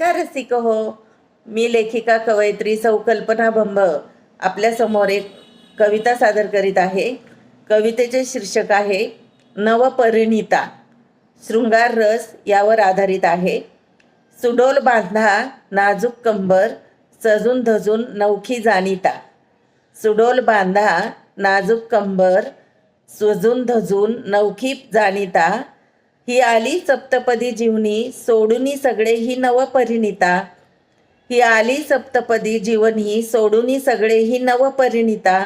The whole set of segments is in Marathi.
नमस्कार रसिक हो मी लेखिका कवयित्री सौ कल्पना भंब. आपल्यासमोर एक कविता सादर करीत आहे. कवितेचे शीर्षक आहे नवपरिणिता. शृंगार रस यावर आधारित आहे. सुडोल बांधा नाजूक कंबर सजून धजून नवखी जाणीता. सुडोल बांधा नाजूक कंबर सजून धजून नवखी जाणीता. ही आली सप्तपदी जीवनी सोडूनी सगळे ही नवपरिणिता. ही आली सप्तपदी जीवनी सोडूनी सगळे ही नवपरिणिता.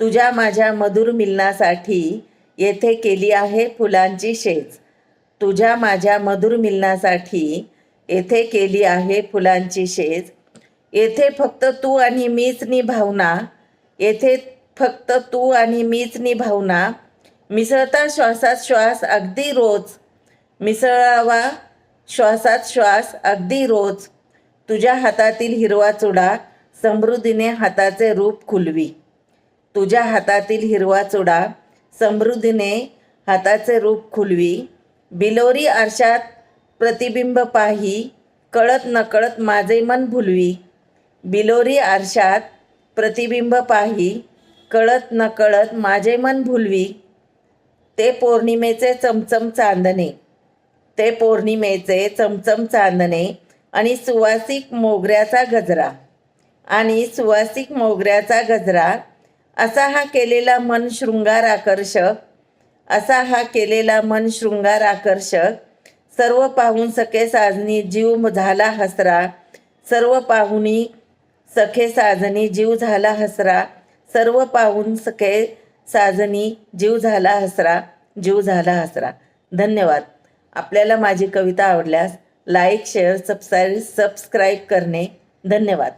तुझ्या माझ्या मधुर मिलनासाठी येथे केली आहे फुलांची शेज. तुझ्या माझ्या मधुर मिलनासाठी येथे केली आहे फुलांची शेज. येथे फक्त तू आणि मीच निभावना येथे फक्त तू आणि मीच निभावना मिसळता श्वासात श्वास अगदी रोज. मिसळावा श्वासात श्वास अगदी रोज. तुझ्या हातातील हिरवा चुडा समृद्धीने हाताचे रूप खुलवी. तुझ्या हातातील हिरवा चुडा समृद्धीने हाताचे रूप खुलवी. बिलोरी आरशात प्रतिबिंब पाही कळत नकळत माझे मन भुलवी. बिलोरी आरशात प्रतिबिंब पाही कळत नकळत माझे मन भुलवी. ते पौर्णिमेचे चमचम चांदणे. ते पौर्णिमेचे चमचम चांदणे आणि सुवासिक मोगऱ्याचा गजरा. आणि सुवासिक मोगऱ्याचा गजरा असा हा केलेला मन शृंगार आकर्षक असा हा केलेला मन शृंगार आकर्षक सर्व पाहून सखे साजनी जीव झाला हसरा सर्व पाहुनी सखे साजनी जीव झाला हसरा सर्व पाहून सखे साजनी जीव झाला हसरा जीव झाला हसरा. धन्यवाद. आपल्याला माझी कविता आवडल्यास लाईक शेअर सबस्क्राईब सबस्क्राईब करणे. धन्यवाद.